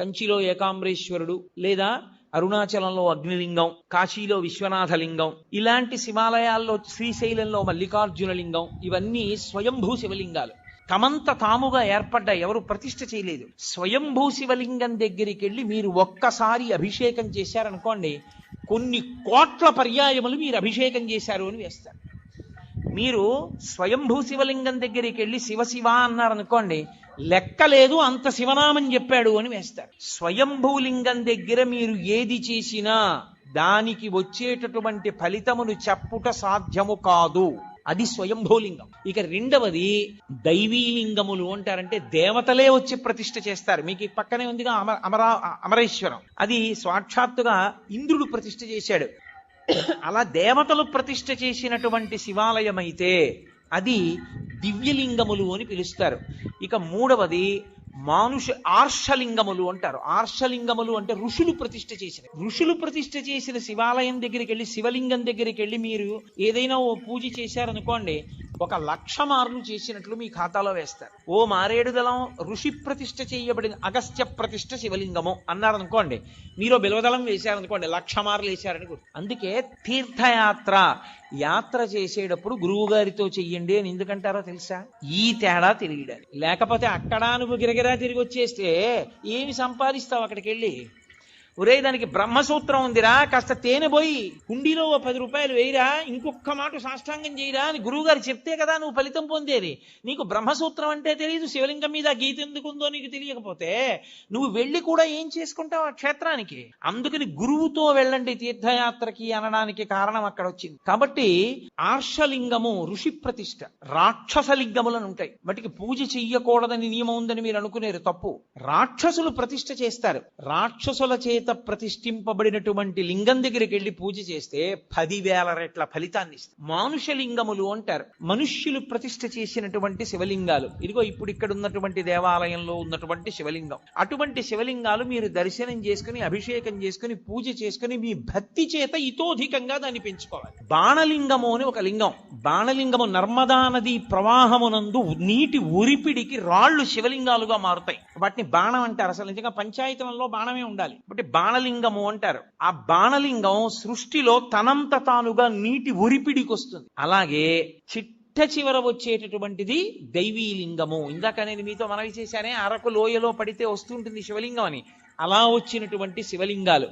కంచిలో ఏకాంబరేశ్వరుడు లేదా అరుణాచలంలో అగ్నిలింగం కాశీలో విశ్వనాథలింగం ఇలాంటి శివాలయాల్లో శ్రీశైలంలో మల్లికార్జున లింగం ఇవన్నీ స్వయంభూ శివలింగాలు. తమంత తాముగా ఏర్పడ్డ ఎవరు ప్రతిష్ఠ చేయలేదు. స్వయంభూ శివలింగం దగ్గరికి వెళ్ళి మీరు ఒక్కసారి అభిషేకం చేశారనుకోండి కొన్ని కోట్ల పర్యాయములు మీరు అభిషేకం చేశారు అని వేస్తారు. మీరు స్వయంభూ శివలింగం దగ్గరికి వెళ్ళి శివ శివ అన్నారనుకోండి లెక్కలేదు అంత శివనామం చెప్పాడు అని వేస్తారు. స్వయంభూలింగం దగ్గర మీరు ఏది చేసినా దానికి వచ్చేటటువంటి ఫలితమును చెప్పుట సాధ్యము కాదు. అది స్వయంభూలింగం. ఇక రెండవది దైవీలింగములు అంటారంటే దేవతలే వచ్చి ప్రతిష్ఠ చేస్తారు. మీకు పక్కనే ఉందిగా అమర అమరా అమరేశ్వరం. అది సాక్షాత్తుగా ఇంద్రుడు ప్రతిష్ఠ చేశాడు. అలా దేవతలు ప్రతిష్ఠ చేసినటువంటి శివాలయం అయితే అది దివ్యలింగములు అని పిలుస్తారు. ఇక మూడవది మానుష ఆర్షలింగములు అంటారు. ఆర్షలింగములు అంటే ఋషులు ప్రతిష్ఠ చేసిన ఋషులు ప్రతిష్ఠ చేసిన శివాలయం దగ్గరికి వెళ్ళి శివలింగం దగ్గరికి వెళ్ళి మీరు ఏదైనా ఓ పూజ చేశారనుకోండి ఒక లక్ష మార్లు చేసినట్లు మీ ఖాతాలో వేస్తారు. ఓ మారేడుదలం ఋషి ప్రతిష్ఠ చేయబడిన అగస్త్య ప్రతిష్ఠ శివలింగము అన్నారనుకోండి మీరు బిలవదళం వేశారనుకోండి లక్ష మార్లు వేశారని గుర్తు. అందుకే తీర్థయాత్ర యాత్ర చేసేటప్పుడు గురువు గారితో చెయ్యండి అని ఎందుకంటారో తెలుసా? ఈ తేడా తిరిగిడాలి లేకపోతే అక్కడ నువ్వు గిరగిరా తిరిగి వచ్చేస్తే ఏమి సంపాదిస్తావు అక్కడికి వెళ్ళి ఒరే దానికి బ్రహ్మసూత్రం ఉందిరా కాస్త తేనె పోయి హుండీలో ఓ పది రూపాయలు వేయిరా ఇంకొక మాట సాష్టాంగం చేయరా అని గురువుగారు చెప్తే కదా నువ్వు ఫలితం పొందేది. నీకు బ్రహ్మసూత్రం అంటే తెలియదు శివలింగం మీద గీత ఎందుకుందో నీకు తెలియకపోతే నువ్వు వెళ్ళి కూడా ఏం చేసుకుంటావు ఆ క్షేత్రానికి? అందుకని గురువుతో వెళ్ళండి తీర్థయాత్రకి అనడానికి కారణం అక్కడ వచ్చింది. కాబట్టి ఆర్షలింగము ఋషి ప్రతిష్ఠ రాక్షసలింగములను ఉంటాయి. వాటికి పూజ చెయ్యకూడదని నియమం ఉందని మీరు అనుకునేరు తప్పు. రాక్షసులు ప్రతిష్ఠ చేస్తారు. రాక్షసుల చే చేత ప్రతిష్ఠింపబడినటువంటి లింగం దగ్గరికి వెళ్ళి పూజ చేస్తే పదివేల రెట్ల ఫలితాన్ని ఇస్తుంది. మానుష లింగములు అంటారు. మనుష్యులు ప్రతిష్ఠ చేసినటువంటి శివలింగాలు. ఇదిగో ఇప్పుడు ఇక్కడ ఉన్నటువంటి దేవాలయంలో ఉన్నటువంటి శివలింగం. అటువంటి శివలింగాలు మీరు దర్శనం చేసుకుని అభిషేకం చేసుకుని పూజ చేసుకుని మీ భక్తి చేత ఇతోధికంగా దాన్ని పెంచుకోవాలి. బాణలింగము అని ఒక లింగం. బాణలింగము నర్మదా నది ప్రవాహమునందు నీటి ఉరిపిడికి రాళ్ళు శివలింగాలుగా మారుతాయి. వాటిని బాణం అంటారు. అసలు నిజంగా పంచాయతనంలో బాణమే ఉండాలి. కాబట్టి బాణలింగము అంటారు. ఆ బాణలింగం సృష్టిలో తనంత తానుగా నీటి ఉరిపిడికి వస్తుంది అలాగే చిట్ట చివర వచ్చేటటువంటిది దైవీలింగము. ఇందాక నేను మీతో మనవి చేశానే అరకు లోయలో పడితే వస్తుంటుంది శివలింగం అని. అలా వచ్చినటువంటి శివలింగాలు.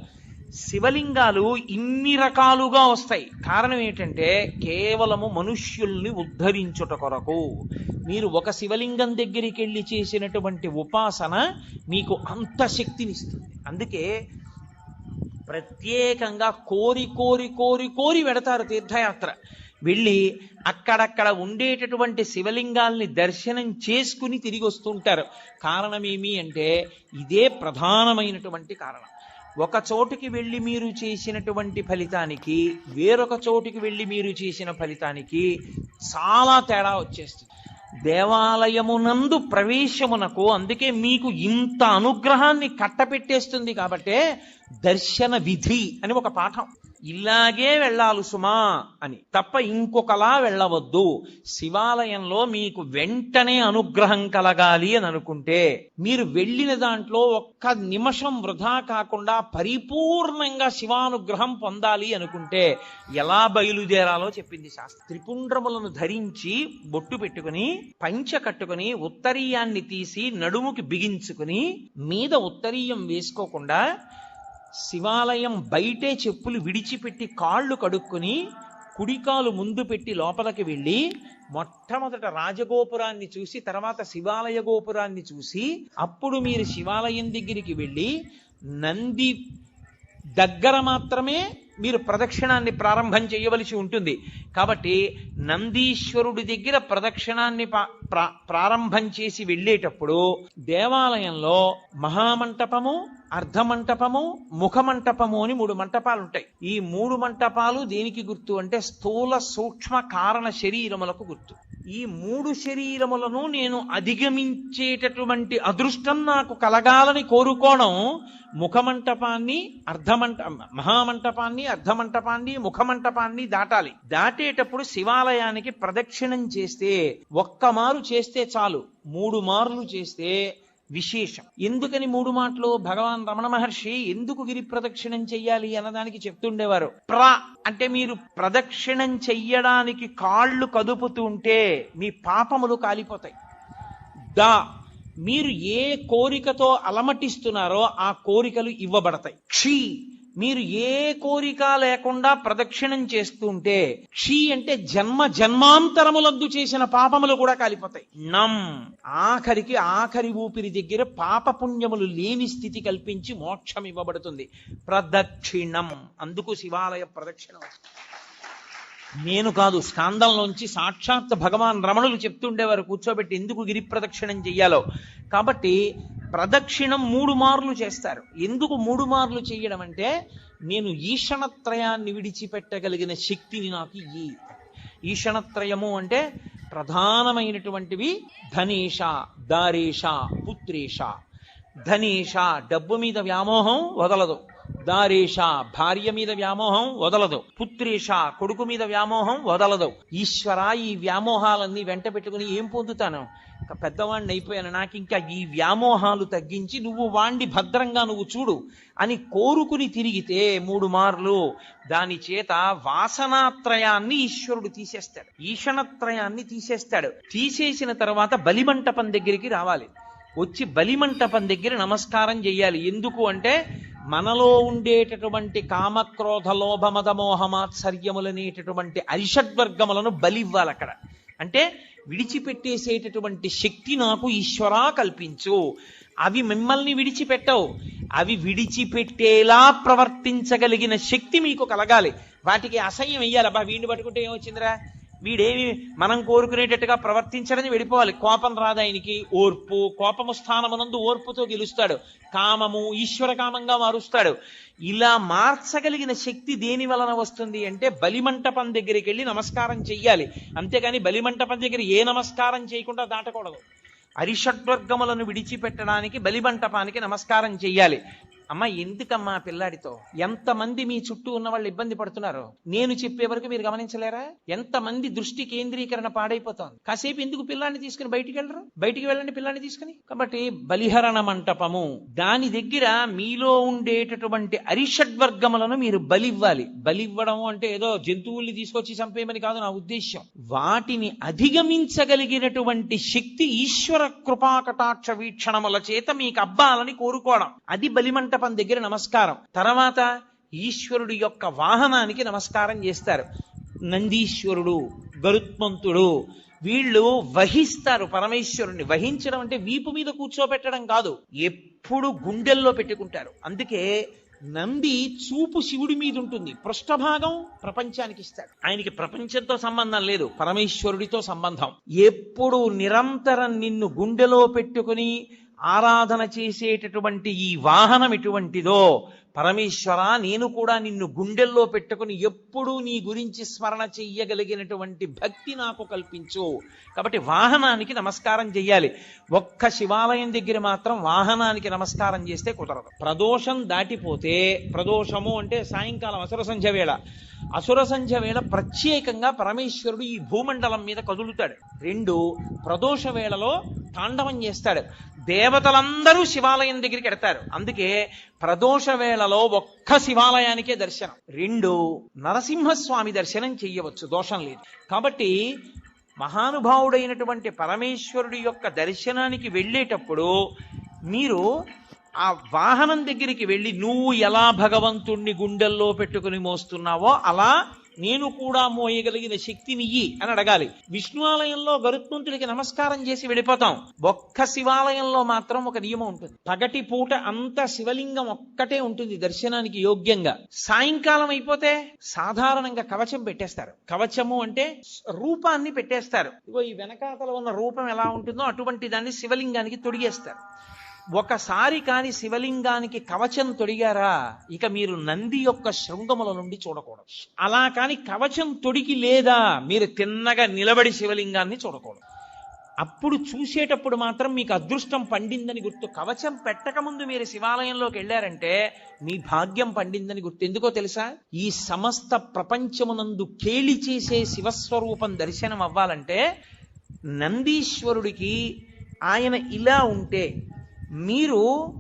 శివలింగాలు ఇన్ని రకాలుగా వస్తాయి. కారణం ఏంటంటే కేవలము మనుష్యుల్ని ఉద్ధరించుట కొరకు. మీరు ఒక శివలింగం దగ్గరికి వెళ్ళి చేసినటువంటి ఉపాసన మీకు అంత శక్తినిస్తుంది. అందుకే ప్రత్యేకంగా కోరి కోరి కోరి కోరి వెడతారు తీర్థయాత్ర. వెళ్ళి అక్కడక్కడ ఉండేటటువంటి శివలింగాల్ని దర్శనం చేసుకుని తిరిగి వస్తుంటారు. కారణం ఏమి అంటే ఇదే ప్రధానమైనటువంటి కారణం. ఒక చోటుకి వెళ్ళి మీరు చేసినటువంటి ఫలితానికి వేరొక చోటుకి వెళ్ళి మీరు చేసిన ఫలితానికి చాలా తేడా వచ్చేస్తుంది. దేవాలయమునందు ప్రవేశమునకు అందుకే మీకు ఇంత అనుగ్రహాన్ని కట్టపెట్టేస్తుంది కాబట్టే దర్శన విధి అని ఒక పాఠం. ఇలాగే వెళ్ళాలి సుమా అని. తప్ప ఇంకొకలా వెళ్ళవద్దు. శివాలయంలో మీకు వెంటనే అనుగ్రహం కలగాలి అని అనుకుంటే మీరు వెళ్ళిన దాంట్లో ఒక్క నిమిషం వృధా కాకుండా పరిపూర్ణంగా శివానుగ్రహం పొందాలి అనుకుంటే ఎలా బయలుదేరాలో చెప్పింది శాస్త్రం. త్రిపుండ్రములను ధరించి బొట్టు పెట్టుకుని పంచ కట్టుకుని ఉత్తరీయాన్ని తీసి నడుముకి బిగించుకుని మీద ఉత్తరీయం వేసుకోకుండా శివాలయం బయటే చెప్పులు విడిచిపెట్టి కాళ్ళు కడుక్కుని కుడికాలు ముందు పెట్టి లోపలికి వెళ్ళి మొట్టమొదట రాజగోపురాన్ని చూసి తర్వాత శివాలయ గోపురాన్ని చూసి అప్పుడు మీరు శివాలయం దగ్గరికి వెళ్ళి నంది దగ్గర మాత్రమే మీరు ప్రదక్షిణాన్ని ప్రారంభం చేయవలసి ఉంటుంది. కాబట్టి నందీశ్వరుడి దగ్గర ప్రదక్షిణాన్ని పా- ప్రా- ప్రారంభం చేసి వెళ్ళేటప్పుడు దేవాలయంలో మహామంటపము అర్ధమంటపము ముఖమంటపము అని మూడు మంటపాలు ఉంటాయి ఈ మూడు మంటపాలు దేనికి గుర్తు అంటే స్థూల సూక్ష్మ కారణ శరీరములకు గుర్తు. ఈ మూడు శరీరములను నేను అధిగమించేటటువంటి అదృష్టం నాకు కలగాలని కోరుకోవడం ముఖమంటపాన్ని అర్ధమంట మహామంటపాన్ని అర్ధమంటపాన్ని ముఖమంటపాన్ని దాటాలి. దాటేటప్పుడు శివాలయానికి ప్రదక్షిణం చేస్తే ఒక్క మారు చేస్తే చాలు. మూడు మార్లు చేస్తే విశేషం. ఎందుకని మూడు మాటలు? భగవాన్ రమణ మహర్షి ఎందుకు గిరి ప్రదక్షిణం చెయ్యాలి అన్నదానికి చెప్తుండేవారు. ప్ర అంటే మీరు ప్రదక్షిణం చెయ్యడానికి కాళ్ళు కదుపుతుంటే మీ పాపములు కాలిపోతాయి. దా మీరు ఏ కోరికతో అలమటిస్తున్నారో ఆ కోరికలు ఇవ్వబడతాయి. క్షీ మీరు ఏ కోరిక లేకుండా ప్రదక్షిణం చేస్తుంటే క్షీ అంటే జన్మ జన్మాంతరములందు చేసిన పాపములు కూడా కాలిపోతాయి. నమ్ ఆఖరికి ఆఖరి ఊపిరి దగ్గర పాప పుణ్యములు లేని స్థితి కల్పించి మోక్షం ఇవ్వబడుతుంది. ప్రదక్షిణం. అందుకు శివాలయ ప్రదక్షిణం. నేను కాదు స్కాందంలోంచి సాక్షాత్ భగవాన్ రమణులు చెప్తుండేవారు కూర్చోబెట్టి ఎందుకు గిరి ప్రదక్షిణం చెయ్యాలో. కాబట్టి ప్రదక్షిణం మూడు మార్లు చేస్తారు. ఎందుకు మూడు మార్లు చేయడం అంటే నేను ఈషణత్రయాన్ని విడిచిపెట్టగలిగిన శక్తిని నాకు ఈ ఈషణత్రయము అంటే ప్రధానమైనటువంటివి ధనేష దారేష పుత్రేష ధనేష డబ్బు మీద వ్యామోహం వదలదు. దారేష భార్య మీద వ్యామోహం వదలదు. పుత్రేష కొడుకు మీద వ్యామోహం వదలదు. ఈశ్వర ఈ వ్యామోహాలన్నీ వెంట పెట్టుకుని ఏం పొందుతాను? ఒక పెద్దవాడిని అయిపోయాను. నాకు ఇంకా ఈ వ్యామోహాలు తగ్గించి నువ్వు వాణ్ణి భద్రంగా నువ్వు చూడు అని కోరుకుని తిరిగితే మూడు మార్లు దాని చేత వాసనాత్రయాన్ని ఈశ్వరుడు తీసేస్తాడు. ఈషణత్రయాన్ని తీసేస్తాడు. తీసేసిన తర్వాత బలిమంటపం దగ్గరికి రావాలి. వచ్చి బలిమంటపం దగ్గర నమస్కారం చేయాలి. ఎందుకు అంటే మనలో ఉండేటటువంటి కామక్రోధ లోభ మద మోహమాత్సర్యములనేటటువంటి అరిషడ్వర్గములను బలివ్వాలి అక్కడ. అంటే విడిచిపెట్టేసేటటువంటి శక్తి నాకు ఈశ్వరా కల్పించు. అవి మిమ్మల్ని విడిచిపెట్టవు. అవి విడిచిపెట్టేలా ప్రవర్తించగలిగిన శక్తి మీకు కలగాలి. వాటికి అసహ్యం వెయ్యాలి. అబ్బా వీడిని పట్టుకుంటే ఏమొచ్చిందిరా? వీడేమి మనం కోరుకునేటట్టుగా ప్రవర్తించడని వెళ్ళిపోవాలి కోపం రాదు ఆయనకి. ఓర్పు కోపము స్థానమునందు ఓర్పుతో గెలుస్తాడు. కామము ఈశ్వర కామంగా మారుస్తాడు. ఇలా మార్చగలిగిన శక్తి దేని వలన వస్తుంది అంటే బలిమంటపం దగ్గరికి వెళ్ళి నమస్కారం చెయ్యాలి. అంతేగాని బలిమంటపం దగ్గర ఏ నమస్కారం చేయకుండా దాటకూడదు. అరిషడ్వర్గములను విడిచిపెట్టడానికి బలిమంటపానికి నమస్కారం చెయ్యాలి. అమ్మ ఎందుకమ్మా పిల్లాడితో? ఎంతమంది మీ చుట్టూ ఉన్న వాళ్ళు ఇబ్బంది పడుతున్నారు? నేను చెప్పే వరకు మీరు గమనించలేరా? ఎంతమంది దృష్టి కేంద్రీకరణ పాడైపోతోంది? కాసేపు ఎందుకు పిల్లాన్ని తీసుకుని బయటికి వెళ్ళరు? బయటికి వెళ్ళండి పిల్లాన్ని తీసుకుని. కాబట్టి బలిహరణ మంటపము. దాని దగ్గర మీలో ఉండేటటువంటి అరిషడ్వర్గములను మీరు బలివ్వాలి. బలివ్వడం అంటే ఏదో జంతువుల్ని తీసుకొచ్చి చంపేయమని కాదు నా ఉద్దేశ్యం. వాటిని అధిగమించగలిగినటువంటి శక్తి ఈశ్వర కృపాకటాక్ష వీక్షణముల చేత మీకు అబ్బాలని కోరుకోవడం. అది మంటపం దగ్గర నమస్కారం. తర్వాత ఈశ్వరుడి యొక్క వాహనానికి నమస్కారం చేస్తారు. నందీశ్వరుడు గరుత్మంతుడు వీళ్ళు వహిస్తారు పరమేశ్వరుణ్ణి. వహించడం అంటే వీపు మీద కూర్చోబెట్టడం కాదు ఎప్పుడు గుండెల్లో పెట్టుకుంటారు. అందుకే నంది చూపు శివుడి మీద ఉంటుంది. పృష్ఠభాగం ప్రపంచానికి ఇస్తాడు. ఆయనకి ప్రపంచంతో సంబంధం లేదు పరమేశ్వరుడితో సంబంధం. ఎప్పుడు నిరంతరం నిన్ను గుండెలో పెట్టుకుని ఆరాధన చేసేటటువంటి ఈ వాహనం ఎటువంటిదో పరమేశ్వర నేను కూడా నిన్ను గుండెల్లో పెట్టుకుని ఎప్పుడూ నీ గురించి స్మరణ చెయ్యగలిగినటువంటి భక్తి నాకు కల్పించు. కాబట్టి వాహనానికి నమస్కారం చెయ్యాలి. ఒక్క శివాలయం దగ్గర మాత్రం వాహనానికి నమస్కారం చేస్తే కుదరదు. ప్రదోషం దాటిపోతే ప్రదోషము అంటే సాయంకాలం అసుర సంధ్య వేళ. అసుర సంధ్య వేళ ప్రత్యేకంగా పరమేశ్వరుడు ఈ భూమండలం మీద కదులుతాడు. రెండు ప్రదోష వేళలో తాండవం చేస్తాడు. దేవతలందరూ శివాలయం దగ్గరికి ఎడతారు. అందుకే ప్రదోష వేళలో ఒక్క శివాలయానికే దర్శనం. రెండు నరసింహస్వామి దర్శనం చెయ్యవచ్చు దోషం లేదు. కాబట్టి మహానుభావుడైనటువంటి పరమేశ్వరుడి యొక్క దర్శనానికి వెళ్ళేటప్పుడు మీరు ఆ వాహనం దగ్గరికి వెళ్ళి నువ్వు ఎలా భగవంతుణ్ణి గుండెల్లో పెట్టుకుని మోస్తున్నావో అలా నేను కూడా మోయగలిగిన శక్తినియ్యి అని అడగాలి. విష్ణు ఆలయంలో గరుత్మంతుడికి నమస్కారం చేసి వెళ్ళిపోతాం. ఒక్క శివాలయంలో మాత్రం ఒక నియమం ఉంటుంది. పగటి పూట అంత శివలింగం ఒక్కటే ఉంటుంది దర్శనానికి యోగ్యంగా. సాయంకాలం అయిపోతే సాధారణంగా కవచం పెట్టేస్తారు. కవచము అంటే రూపాన్ని పెట్టేస్తారు. ఇగో ఈ వెనకాతల ఉన్న రూపం ఎలా ఉంటుందో అటువంటి దాన్ని శివలింగానికి తొడిగేస్తారు. ఒకసారి కాని శివలింగానికి కవచం తొడిగారా ఇక మీరు నంది యొక్క శృంగముల నుండి చూడకూడదు. అలా కాని కవచం తొడిగి లేదా మీరు తిన్నగా నిలబడి శివలింగాన్ని చూడకూడదు. అప్పుడు చూసేటప్పుడు మాత్రం మీకు అదృష్టం పండిందని గుర్తు. కవచం పెట్టకముందు మీరు శివాలయంలోకి వెళ్ళారంటే మీ భాగ్యం పండిందని గుర్తు. ఎందుకో తెలుసా? ఈ సమస్త ప్రపంచమునందు కేలి చేసే శివస్వరూపం దర్శనం అవ్వాలంటే నందీశ్వరుడికి ఆయన ఇలా ఉంటే మీరు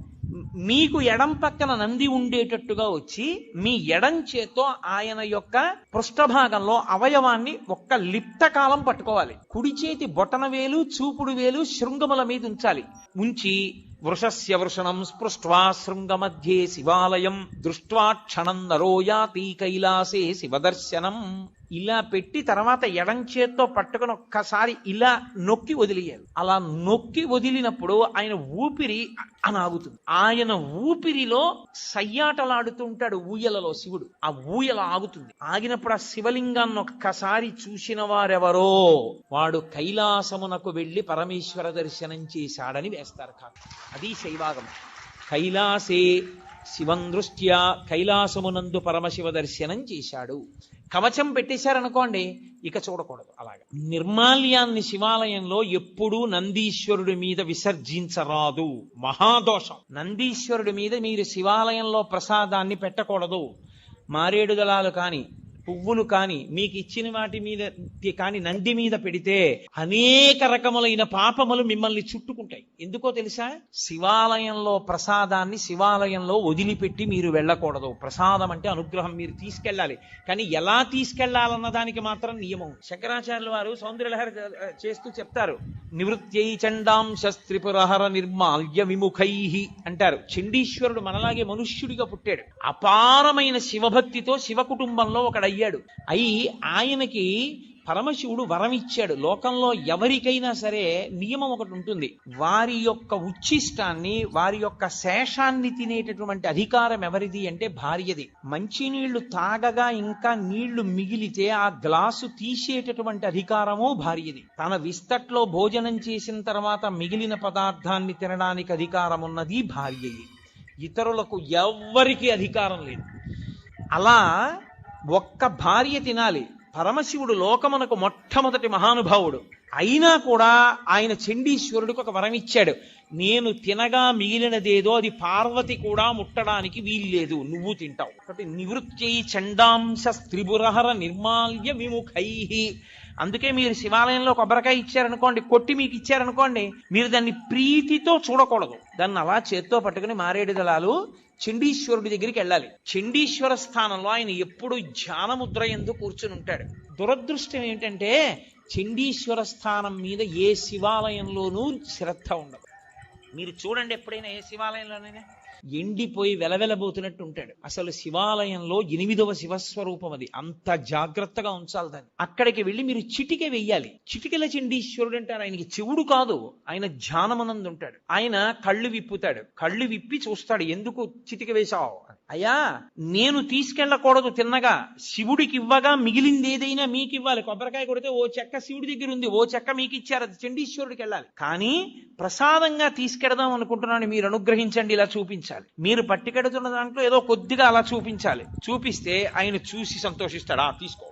మీకు ఎడం పక్కన నంది ఉండేటట్టుగా వచ్చి మీ ఎడం చేత్తో ఆయన యొక్క పృష్ఠభాగంలో అవయవాన్ని ఒక్క లిప్త కాలం పట్టుకోవాలి. కుడి చేతి బొటన వేలు చూపుడు వేలు శృంగముల మీద ఉంచాలి. ఉంచి వృషస్య వృషణం స్పృష్ట్వా శృంగమధ్యే శివాలయం దృష్ట్వా క్షణం నరోయాతి కైలాసే శివదర్శనం. ఇలా పెట్టి తర్వాత ఎడం చేత్తో పట్టుకుని ఒక్కసారి ఇలా నొక్కి వదిలేయాలి. అలా నొక్కి వదిలినప్పుడు ఆయన ఊపిరి అని ఆగుతుంది ఆయన ఊపిరిలో సయ్యాటలాడుతుంటాడు ఊయలలో శివుడు. ఆ ఊయల ఆగుతుంది. ఆగినప్పుడు ఆ శివలింగాన్ని ఒక్కసారి చూసిన వారెవరో వాడు కైలాసమునకు వెళ్ళి పరమేశ్వర దర్శనం చేశాడని వేస్తారు కాదు. అది శైవాగమం. కైలాసే శివం దృష్ట్యా కైలాసమునందు పరమశివ దర్శనం చేశాడు. కవచం పెట్టేశారనుకోండి ఇక చూడకూడదు అలాగా. నిర్మాల్యాన్ని శివాలయంలో ఎప్పుడూ నందీశ్వరుడి మీద విసర్జించరాదు. మహాదోషం. నందీశ్వరుడి మీద మీరు శివాలయంలో ప్రసాదాన్ని పెట్టకూడదు. మారేడు దళాలు కాని పువ్వులు కాని మీకు ఇచ్చిన వాటి మీద కాని నంది మీద పెడితే అనేక రకములైన పాపములు మిమ్మల్ని చుట్టుకుంటాయి. ఎందుకో తెలుసా? శివాలయంలో ప్రసాదాన్ని శివాలయంలో వదిలిపెట్టి మీరు వెళ్ళకూడదు. ప్రసాదం అంటే అనుగ్రహం మీరు తీసుకెళ్ళాలి. కానీ ఎలా తీసుకెళ్ళాలన్న దానికి మాత్రం నియమం. శంకరాచార్యుల వారు సౌందర్యలహరి చేస్తూ చెప్తారు. నివృత్యై చండాంశ త్రిపురహర నిర్మాల్య విముఖై అంటారు. చండీశ్వరుడు మనలాగే మనుష్యుడిగా పుట్టాడు. అపారమైన శివభక్తితో శివ కుటుంబంలో అయ్యాడు. అయి ఆయనకి పరమశివుడు వరం ఇచ్చాడు లోకంలో ఎవరికైనా సరే నియమం ఒకటి ఉంటుంది. వారి యొక్క ఉచ్ఛిష్టాన్ని వారి యొక్క శేషాన్ని తినేటటువంటి అధికారం ఎవరిది అంటే భార్యది. మంచినీళ్ళు తాగగా ఇంకా నీళ్ళు మిగిలితే ఆ గ్లాసు తీసేటటువంటి అధికారము భార్యది. తన విస్తట్లో భోజనం చేసిన తర్వాత మిగిలిన పదార్థాన్ని తినడానికి అధికారం ఉన్నది భార్యది. ఇతరులకు ఎవ్వరికీ అధికారం లేదు. అలా ఒక్క భార్య తినాలి. పరమశివుడు లోకమునకు మొట్టమొదటి మహానుభావుడు. అయినా కూడా ఆయన చండీశ్వరుడికి ఒక వరం ఇచ్చాడు. నేను తినగా మిగిలినదేదో అది పార్వతి కూడా ముట్టడానికి వీల్లేదు. నువ్వు తింటావు. కాబట్టి నివృత్తి చండాంశ త్రిపురహర నిర్మాల్య విముఖై. అందుకే మీరు శివాలయంలో కొబ్బరికాయ ఇచ్చారనుకోండి కొట్టి మీకు ఇచ్చారనుకోండి మీరు దాన్ని ప్రీతితో చూడకూడదు. దాన్ని అలా చేత్తో పట్టుకుని మారేడు దళాలు చండీశ్వరుడి దగ్గరికి వెళ్ళాలి. చండీశ్వర స్థానంలో ఆయన ఎప్పుడు ధ్యానముద్ర ఎందు కూర్చుని ఉంటాడు. దురదృష్టం ఏంటంటే చండీశ్వర స్థానం మీద ఏ శివాలయంలోనూ శ్రద్ధ ఉండదు. మీరు చూడండి ఎప్పుడైనా ఏ శివాలయంలోనైనా. ఎండిపోయి వెలవెలబోతున్నట్టు ఉంటాడు. అసలు శివాలయంలో ఎనిమిదవ శివస్వరూపం అది. అంత జాగ్రత్తగా ఉంచాలి దాన్ని. అక్కడికి వెళ్ళి మీరు చిటిక వెయ్యాలి. చిటికెల చండీశ్వరుడు అంటారు. ఆయనకి చెవుడు కాదు. ఆయన ధ్యానమనందు ఉంటాడు ఆయన కళ్ళు విప్పుతాడు. కళ్ళు విప్పి చూస్తాడు. ఎందుకు చిటిక వేశావు? అయ్యా నేను తీసుకెళ్ళకూడదు తిన్నగా. శివుడికి ఇవ్వగా మిగిలింది ఏదైనా మీకు ఇవ్వాలి కొబ్బరికాయ కొడితే ఓ చెక్క శివుడి దగ్గర ఉంది. ఓ చెక్క మీకు ఇచ్చారు అది చండీశ్వరుడికి వెళ్ళాలి. కానీ ప్రసాదంగా తీసుకెడదాం అనుకుంటున్నాను. మీరు అనుగ్రహించండి. ఇలా చూపించాలి. మీరు పట్టికెడుతున్న దాంట్లో ఏదో కొద్దిగా అలా చూపించాలి. చూపిస్తే ఆయన చూసి సంతోషిస్తాడు. ఆ తీసుకో.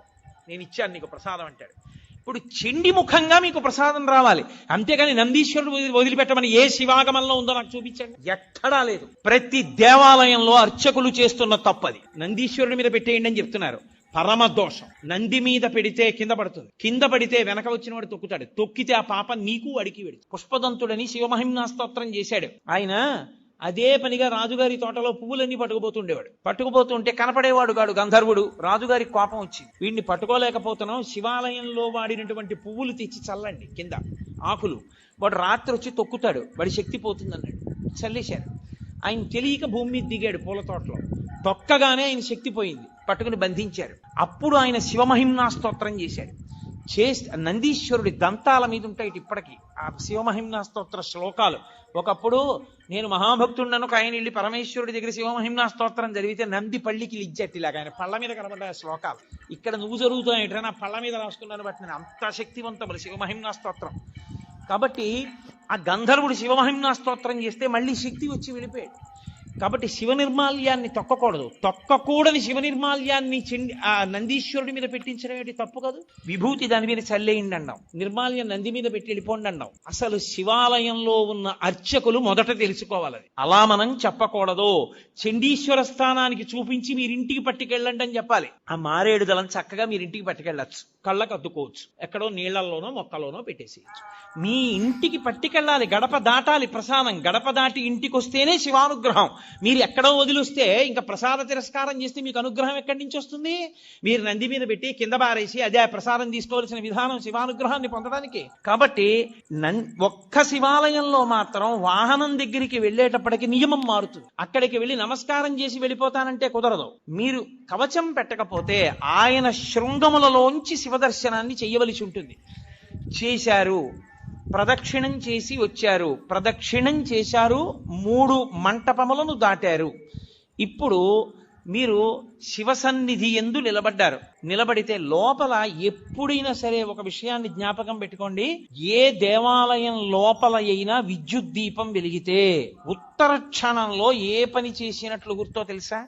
నేను ఇచ్చాను నీకు ప్రసాదం అంటాడు. ఇప్పుడు చెండి ముఖంగా మీకు ప్రసాదం రావాలి. అంతేగాని నందీశ్వరుడు వదిలిపెట్టమని ఏ శివాగమంలో ఉందో నాకు చూపించండి. ఎక్కడా లేదు. ప్రతి దేవాలయంలో అర్చకులు చేస్తున్న తప్పది. నందీశ్వరుడి మీద పెట్టేయండి అని చెప్తున్నారు. పరమ దోషం. నంది మీద పెడితే కింద పడుతుంది. కింద పడితే వెనక వచ్చిన వాడు తొక్కుతాడు. తొక్కితే ఆ పాప నీకు అడికి వెడి పుష్పదంతుడని శివమహిమ్నాస్తోత్రం చేశాడు. ఆయన అదే పనిగా రాజుగారి తోటలో పువ్వులన్నీ పట్టుకుపోతుండేవాడు. పట్టుకుపోతుంటే కనపడేవాడు గాడు గంధర్వుడు. రాజుగారి కోపం వచ్చింది. వీడిని పట్టుకోలేకపోతున్నాం. శివాలయంలో వాడినటువంటి పువ్వులు తెచ్చి చల్లండి. కింద ఆకులు. వాడు రాత్రి వచ్చి తొక్కుతాడు. వాడి శక్తి పోతుంది అన్నాడు చల్లేశారు. ఆయన తెలియక భూమి మీద దిగాడు పూల తోటలో. తొక్కగానే ఆయన శక్తి పోయింది. పట్టుకుని బంధించారు. అప్పుడు ఆయన శివమహిమ్నా స్తోత్రం చేశాడు చేసి నందీశ్వరుడి దంతాల మీద ఉంటాయి ఇప్పటికీ ఆ శివమహిమ్నా స్తోత్ర శ్లోకాలు. ఒకప్పుడు నేను మహాభక్తుడను ఒక ఆయన వెళ్ళి పరమేశ్వరుడి దగ్గర శివమహిమ్నా స్తోత్రం జరిగితే నంది పళ్ళికి లిజ్జట్టిలాగా ఆయన పళ్ళ మీద కనబడ్డాయి శ్లోకాలు. ఇక్కడ నువ్వు జరుగుతున్నాయి నా పళ్ళ మీద రాసుకున్నాను బట్టి నేను అంత శక్తివంతములు శివమహిమ్నా స్తోత్రం. కాబట్టి ఆ గంధర్వుడు శివమహిమ్నా స్తోత్రం చేస్తే మళ్ళీ శక్తి వచ్చి వెళ్ళిపోయాడు కాబట్టి శివ నిర్మాల్యాన్ని తొక్కకూడదు. తొక్కకూడని శివ నిర్మాల్యాన్ని చెండి ఆ నందీశ్వరుడి మీద పెట్టించడం ఏంటి తప్పు కాదు? విభూతి దాని మీద చల్లేయండి అన్నాం నిర్మాల్యం నంది మీద పెట్టి వెళ్ళిపోండి అన్నాం అసలు శివాలయంలో ఉన్న అర్చకులు మొదట తెలుసుకోవాలి అలా మనం చెప్పకూడదు. చండీశ్వర స్థానానికి చూపించి మీరింటికి పట్టుకెళ్ళండి అని చెప్పాలి. ఆ మారేడు దళం చక్కగా మీరింటికి పట్టుకెళ్ళచ్చు. కళ్ళకు అద్దుకోవచ్చు. ఎక్కడో నీళ్ళలోనో మొక్కలోనో పెట్టేసేయచ్చు. మీ ఇంటికి పట్టుకెళ్ళాలి. గడప దాటాలి ప్రసాదం. గడప దాటి ఇంటికి వస్తేనే శివానుగ్రహం. మీరు ఎక్కడో వదిలిస్తే ఇంకా ప్రసాద తిరస్కారం చేస్తే మీకు అనుగ్రహం ఎక్కడి నుంచి వస్తుంది? మీరు నంది మీద పెట్టి కింద బారేసి అదే ఆ ప్రసాదం తీసుకోవాల్సిన విధానం శివానుగ్రహాన్ని పొందడానికి. కాబట్టి నన్ ఒక్క శివాలయంలో మాత్రం వాహనం దగ్గరికి వెళ్ళేటప్పటికి నియమం మారుతుంది. అక్కడికి వెళ్ళి నమస్కారం చేసి వెళ్ళిపోతానంటే కుదరదు. మీరు కవచం పెట్టకపోతే ఆయన శృంగములలోంచి శివదర్శనాన్ని చేయవలసి ఉంటుంది. చేశారు. ప్రదక్షిణం చేసి వచ్చారు. ప్రదక్షిణం చేశారు మూడు మంటపములను దాటారు. ఇప్పుడు మీరు శివసన్నిధి ఎందు నిలబడ్డారు. నిలబడితే లోపల ఎప్పుడైనా సరే ఒక విషయాన్ని జ్ఞాపకం పెట్టుకోండి. ఏ దేవాలయం లోపల అయినా విద్యుత్ దీపం వెలిగితే ఉత్తర క్షణంలో ఏ పని చేసినట్లు గుర్తో తెలుసా?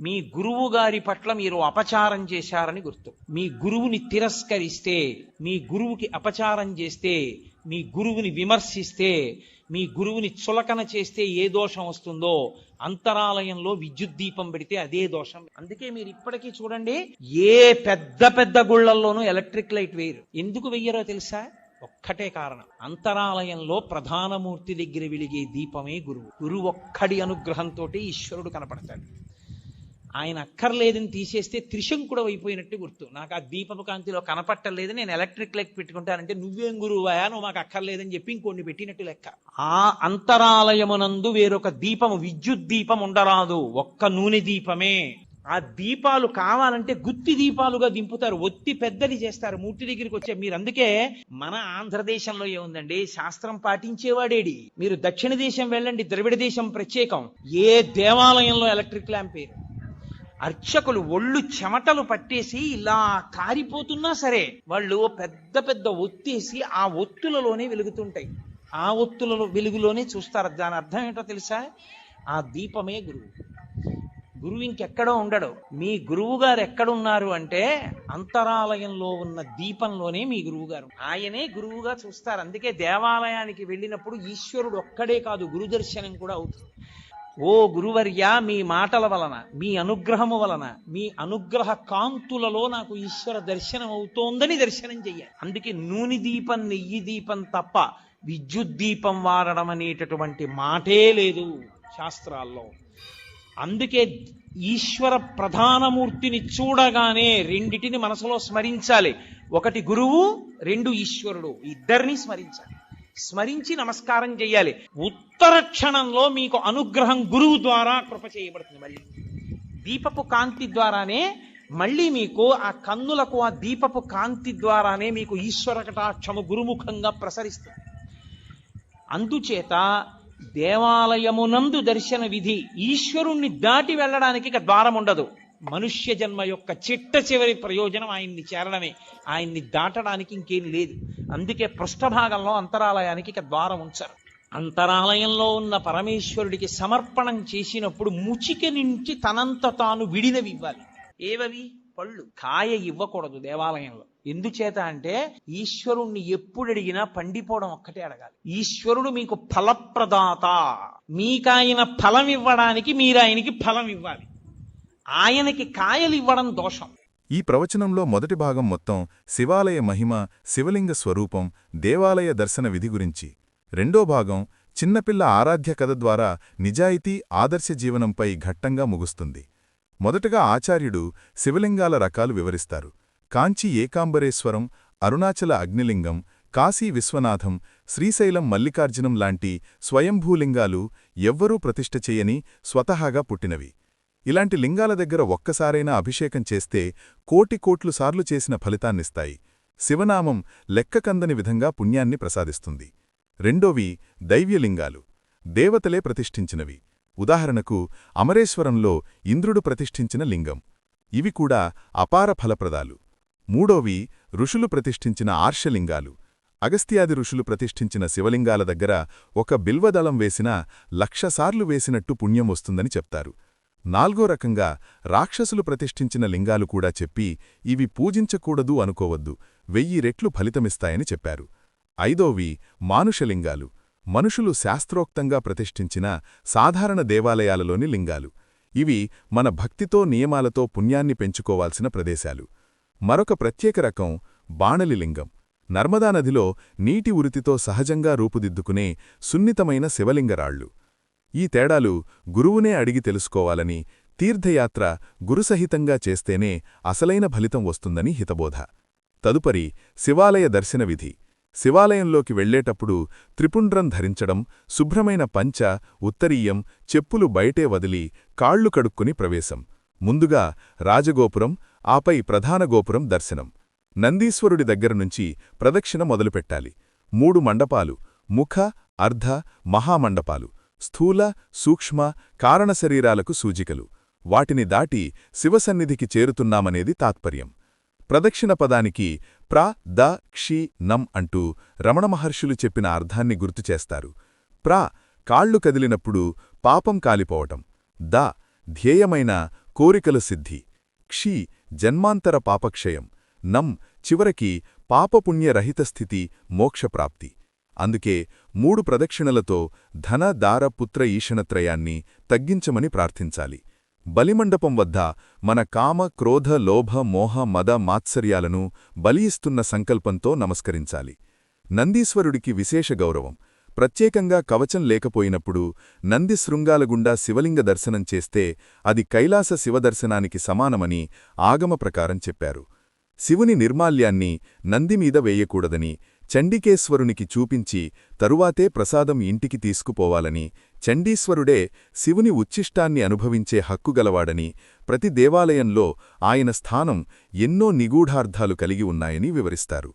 మీ గురువు గారి పట్ల మీరు అపచారం చేశారని గుర్తు. మీ గురువుని తిరస్కరిస్తే మీ గురువుకి అపచారం చేస్తే మీ గురువుని విమర్శిస్తే మీ గురువుని చులకన చేస్తే ఏ దోషం వస్తుందో అంతరాలయంలో విద్యుత్ దీపం పెడితే అదే దోషం. అందుకే మీరు ఇప్పటికీ చూడండి ఏ పెద్ద పెద్ద గుళ్ళల్లోనూ ఎలక్ట్రిక్ లైట్ వేయరు. ఎందుకు వెయ్యరో తెలుసా? ఒక్కటే కారణం. అంతరాలయంలో ప్రధానమూర్తి దగ్గర వెలిగే దీపమే గురువు. గురువు ఒక్కడి అనుగ్రహంతో ఈశ్వరుడు కనపడతాడు. ఆయన అక్కర్లేదని తీసేస్తే త్రిశంకుడు అయిపోయినట్టు గుర్తు. నాకు ఆ దీపపు కాంతిలో కనపట్టలేదు నేను ఎలక్ట్రిక్ లైట్ పెట్టుకుంటానంటే నువ్వేం గురువాయా నువ్వు మాకు అక్కర్లేదని చెప్పి ఇంకొన్ని పెట్టినట్టు లెక్క. ఆ అంతరాలయమునందు వేరొక దీపము విద్యుత్ దీపం ఉండరాదు ఒక్క నూనె దీపమే. ఆ దీపాలు కావాలంటే గుత్తి దీపాలుగా దింపుతారు ఒత్తి పెద్దది చేస్తారు మూర్తి దగ్గరికి వచ్చే మీరు అందుకే మన ఆంధ్రదేశంలో ఏముందండి శాస్త్రం పాటించేవాడేడి. మీరు దక్షిణ దేశం వెళ్ళండి ద్రవిడ దేశం ప్రత్యేకం. ఏ దేవాలయంలో ఎలక్ట్రిక్ ల్యాంప్ పేరు అర్చకులు ఒళ్ళు చెమటలు పట్టేసి ఇలా కారిపోతున్నా సరే వాళ్ళు పెద్ద పెద్ద ఒత్తేసి ఆ ఒత్తులలోనే వెలుగుతుంటాయి. ఆ ఒత్తులలో వెలుగులోనే చూస్తారు. దాని అర్థం ఏంటో తెలుసా? ఆ దీపమే గురువు. గురువు ఇంకెక్కడో ఉండడు. మీ గురువు గారు ఎక్కడున్నారు అంటే అంతరాలయంలో ఉన్న దీపంలోనే మీ గురువు గారు ఆయనే గురువుగా చూస్తారు. అందుకే దేవాలయానికి వెళ్ళినప్పుడు ఈశ్వరుడు ఒక్కడే కాదు గురు దర్శనం కూడా అవుతుంది. ఓ గురువర్య మీ మాటల వలన మీ అనుగ్రహము వలన మీ అనుగ్రహ కాంతులలో నాకు ఈశ్వర దర్శనం అవుతోందని దర్శనం చెయ్యాలి. అందుకే నూనె దీపం నెయ్యి దీపం తప్ప విద్యుత్ దీపం వాడడం అనేటటువంటి మాటే లేదు శాస్త్రాల్లో. అందుకే ఈశ్వర ప్రధానమూర్తిని చూడగానే రెండిటిని మనసులో స్మరించాలి. ఒకటి గురువు రెండు ఈశ్వరుడు. ఇద్దరిని స్మరించాలి. స్మరించి నమస్కారం చేయాలి ఉత్తర క్షణంలో మీకు అనుగ్రహం గురువు ద్వారా కృప చేయబడుతుంది మళ్ళీ. దీపపు కాంతి ద్వారానే మళ్ళీ మీకు ఆ కన్నులకు ఆ దీపపు కాంతి ద్వారానే మీకు ఈశ్వర కటాక్షము గురుముఖంగా ప్రసరిస్తుంది. అందుచేత దేవాలయమునందు దర్శన విధి ఈశ్వరుణ్ణి దాటి వెళ్ళడానికి ఇక ద్వారం ఉండదు. మనుష్య జన్మ యొక్క చిట్ట చివరి ప్రయోజనం ఆయన్ని చేరడమే. ఆయన్ని దాటడానికి ఇంకేం లేదు. అందుకే పృష్ఠభాగంలో అంతరాలయానికి ఇక ద్వారం ఉంచారు. అంతరాలయంలో ఉన్న పరమేశ్వరుడికి సమర్పణం చేసినప్పుడు ముచిక నుంచి తనంత తాను విడినవి ఇవ్వాలి ఏవవి? పళ్ళు. కాయ ఇవ్వకూడదు దేవాలయంలో. ఎందుచేత అంటే ఈశ్వరుణ్ణి ఎప్పుడు అడిగినా పండిపోవడం ఒక్కటే అడగాలి. ఈశ్వరుడు మీకు ఫలప్రదాత. మీకాయన ఫలం ఇవ్వడానికి మీరు ఆయనకి ఫలం ఇవ్వాలి. ఆయనకి కాయలు ఇవ్వడం దోషం. ఈ ప్రవచనంలో మొదటి భాగం మొత్తం శివాలయ మహిమ శివలింగ స్వరూపం దేవాలయ దర్శన విధి గురించి. రెండో భాగం చిన్నపిల్ల ఆరాధ్య కథ ద్వారా నిజాయితీ ఆదర్శ జీవనంపై ఘట్టంగా ముగుస్తుంది. మొదటగా ఆచార్యుడు శివలింగాల రకాలు వివరిస్తారు. కాంచి ఏకాంబరేశ్వరం అరుణాచల అగ్నిలింగం కాశీ విశ్వనాథం శ్రీశైలం మల్లికార్జునం లాంటి స్వయంభూలింగాలు ఎవ్వరూ ప్రతిష్ఠ చేయని స్వతహాగా పుట్టినవి. ఇలాంటి లింగాల దగ్గర ఒక్కసారైనా అభిషేకం చేస్తే కోటి కోట్లు సార్లు చేసిన ఫలితాన్నిస్తాయి. శివనామం లెక్కకందని విధంగా పుణ్యాన్ని ప్రసాదిస్తుంది. రెండోవి దైవ్యలింగాలు. దేవతలే ప్రతిష్ఠించినవి. ఉదాహరణకు అమరేశ్వరంలో ఇంద్రుడు ప్రతిష్ఠించిన లింగం. ఇవి కూడా అపార ఫలప్రదాలు. మూడోవి ఋషులు ప్రతిష్ఠించిన ఆర్షలింగాలు. అగస్త్యాది ఋషులు ప్రతిష్ఠించిన శివలింగాల దగ్గర ఒక బిల్వదళం వేసినా లక్షసార్లు వేసినట్టు పుణ్యం వస్తుందని చెప్తారు. నాల్గో రకంగా రాక్షసులు ప్రతిష్ఠించిన లింగాలు కూడా చెప్పి ఇవి పూజించకూడదు అనుకోవద్దు. వెయ్యి రెట్లు ఫలితమిస్తాయని చెప్పారు. ఐదోవి మానుషలింగాలు. మనుషులు శాస్త్రోక్తంగా ప్రతిష్ఠించిన సాధారణ దేవాలయాలలోని లింగాలు. ఇవి మన భక్తితో నియమాలతో పుణ్యాన్ని పెంచుకోవాల్సిన ప్రదేశాలు. మరొక ప్రత్యేక రకం బాణలి లింగం నీటి ఉరితితో సహజంగా రూపుదిద్దుకునే సున్నితమైన శివలింగరాళ్ళు. ఈ తేడాలు గురువునే అడిగి తెలుసుకోవాలని తీర్థయాత్ర గురుసహితంగా చేస్తేనే అసలైన ఫలితం వస్తుందని హితబోధ. తదుపరి శివాలయ దర్శన విధి. శివాలయంలోకి వెళ్ళేటప్పుడు త్రిపుండ్రం ధరించడం శుభ్రమైన పంచ ఉత్తరీయం చెప్పులు బయటే వదిలి కాళ్ళు కడుక్కుని ప్రవేశం. ముందుగా రాజగోపురం ఆపై ప్రధాన గోపురం దర్శనం. నందీశ్వరుడి దగ్గరనుంచి ప్రదక్షిణ మొదలుపెట్టాలి. మూడు మండపాలు ముఖ అర్ధ మహామండపాలు. స్థూల సూక్ష్మ కారణశరీరాలకు సూచికలు. వాటిని దాటి శివసన్నిధికి చేరుతున్నామనేది తాత్పర్యం. ప్రదక్షిణ పదానికి ప్రా ద క్షి నం అంటూ రమణ మహర్షులు చెప్పిన అర్థాన్ని గుర్తుచేస్తారు ప్రా కాళ్ళు కదిలినప్పుడు పాపం కాలిపోవటం. ద ధ్యేయమైన కోరికల సిద్ధి. క్షి జన్మాంతర పాపక్షయం. నం చివరికి పాపపుణ్యరహిత స్థితి మోక్షప్రాప్తి. అందుకే మూడు ప్రదక్షిణలతో ధన దార పుత్ర ఈషణత్రయాన్ని తగ్గించమని ప్రార్థించాలి. బలిమండపం వద్ద మన కామ క్రోధ లోభ మోహ మద మాత్సర్యాలను బలియిస్తున్న సంకల్పంతో నమస్కరించాలి. నందీశ్వరుడికి విశేష గౌరవం. ప్రత్యేకంగా కవచం లేకపోయినప్పుడు నంది శృంగాలగుండా శివలింగ దర్శనం చేస్తే అది కైలాస శివదర్శనానికి సమానమని ఆగమ ప్రకారం చెప్పారు. శివుని నిర్మాల్యాన్ని నందిమీద వేయకూడదని చండికేశ్వరునికి చూపించి తరువాతే ప్రసాదం ఇంటికి తీసుకుపోవాలని చండీశ్వరుడే శివుని ఉచ్ఛిష్టాన్ని అనుభవించే హక్కుగలవాడని ప్రతి దేవాలయంలో ఆయన స్థానం ఎన్నో నిగూఢార్థాలు కలిగి ఉన్నాయని వివరిస్తారు.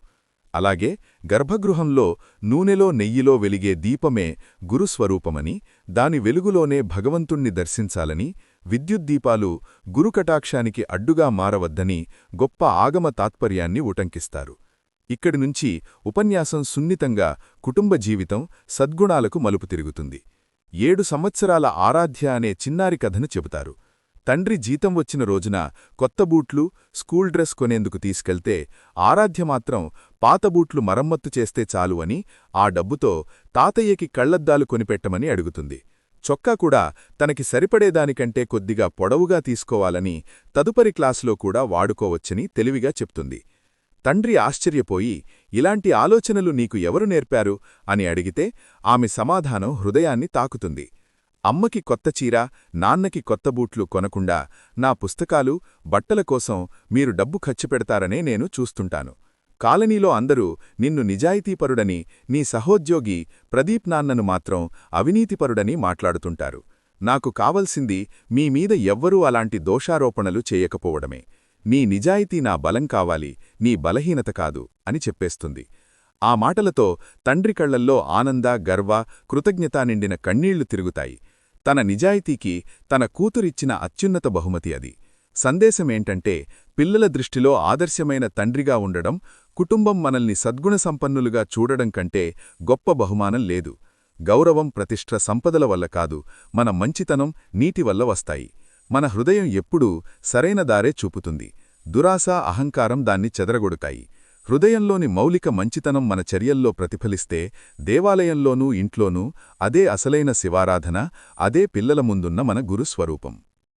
అలాగే గర్భగృహంలో నూనెలో నెయ్యిలో వెలిగే దీపమే గురుస్వరూపమని దాని వెలుగులోనే భగవంతుణ్ణి దర్శించాలని విద్యుద్దీపాలు గురుకటాక్షానికి అడ్డుగా మారవద్దని గొప్ప ఆగమ తాత్పర్యాన్ని ఉటంకిస్తారు. ఇక్కడి నుంచి ఉపన్యాసం సున్నితంగా కుటుంబ జీవితం సద్గుణాలకు మలుపు తిరుగుతుంది. ఏడు సంవత్సరాల ఆరాధ్య అనే చిన్నారి కథను చెబుతారు. తండ్రి జీతం వచ్చిన రోజున కొత్త బూట్లు స్కూల్ డ్రెస్ కొనేందుకు తీసుకెళ్తే ఆరాధ్య మాత్రం పాత బూట్లు మరమ్మత్తు చేస్తే చాలు అని ఆ డబ్బుతో తాతయ్యకి కళ్ళద్దాలు కొనిపెట్టమని అడుగుతుంది. చొక్కా కూడా తనకి సరిపడేదానికంటే కొద్దిగా పొడవుగా తీసుకోవాలని తదుపరి క్లాసులో కూడా వాడుకోవచ్చని తెలివిగా చెప్తుంది. తండ్రి ఆశ్చర్యపోయి ఇలాంటి ఆలోచనలు నీకు ఎవరు నేర్పారు? అని అడిగితే ఆమె సమాధానం హృదయాన్ని తాకుతుంది. అమ్మకి కొత్త చీర నాన్నకి కొత్త బూట్లు కొనకుండా నా పుస్తకాలు బట్టల కోసం మీరు డబ్బు ఖర్చు పెడతారనే నేను చూస్తుంటాను. కాలనీలో అందరూ నిన్ను నిజాయితీపరుడని నీ సహోద్యోగి ప్రదీప్ నాన్నను మాత్రం అవినీతిపరుడని మాట్లాడుతుంటారు. నాకు కావలసింది మీమీద ఎవ్వరూ అలాంటి దోషారోపణలు చేయకపోవడమే. నీ నిజాయితీ నా బలం కావాలి నీ బలహీనత కాదు అని చెప్పేస్తుంది. ఆ మాటలతో తండ్రి కళ్ళల్లో ఆనంద గర్వ కృతజ్ఞత నిండిన కన్నీళ్ళు తిరుగుతాయి. తన నిజాయితీకి తన కూతురిచ్చిన అత్యున్నత బహుమతి అది. సందేశమేంటంటే పిల్లల దృష్టిలో ఆదర్శమైన తండ్రిగా ఉండడం కుటుంబం మనల్ని సద్గుణ సంపన్నులుగా చూడడం కంటే గొప్ప బహుమానం లేదు. గౌరవం ప్రతిష్ఠ సంపదల వల్ల కాదు మన మంచితనం నీటి వల్ల వస్తాయి. మన హృదయం ఎప్పుడూ సరైన దారే చూపుతుంది. దురాశ అహంకారం దాన్ని చెదరగొడుతాయి. హృదయంలోని మౌలిక మంచితనం మన చర్యల్లో ప్రతిఫలిస్తే దేవాలయంలోనూ ఇంట్లోనూ అదే అసలైన శివారాధన అదే పిల్లల ముందున్న మన గురుస్వరూపం.